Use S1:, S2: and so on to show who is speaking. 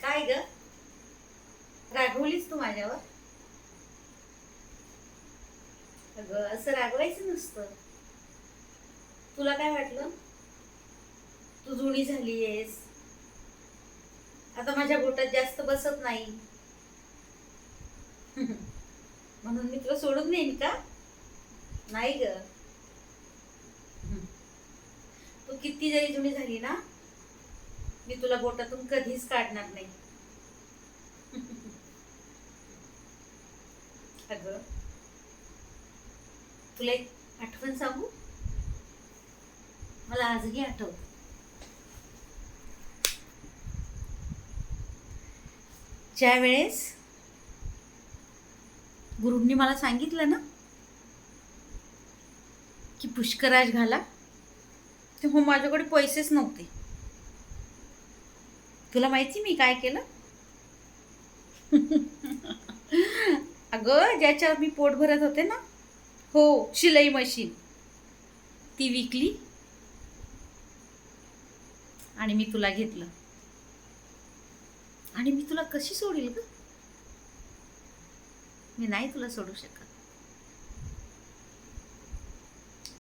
S1: काय ग? रागवलीस तू माझ्यावर? अगं असं रागवायचं नसतं. तुला काय वाटलं? तू जुणी झालीयेस आता माझ्या बोटात जास्त बसत नाही. म्हणून मी तुला सोडून देईन का? नाही ग. तू किती जरी जुनी झाली ना मी तुला बोटातून कधीच काढणार नाही. अगं तुला एक आठवण सांगू? मला आजही आठव ज्या वेळेस गुरुंनी मला सांगितलं ना की पुष्कराज घाला तेव्हा माझ्याकडे पैसेच नव्हते. तुला माहिती मी काय केलं? अगं ज्याच्यावर मी पोट भरत होते ना? हो शिलाई मशीन. ती विकली. आणि मी तुला घेतलं. आणि मी तुला कशी सोडील ग? मी नाही तुला सोडू शकत.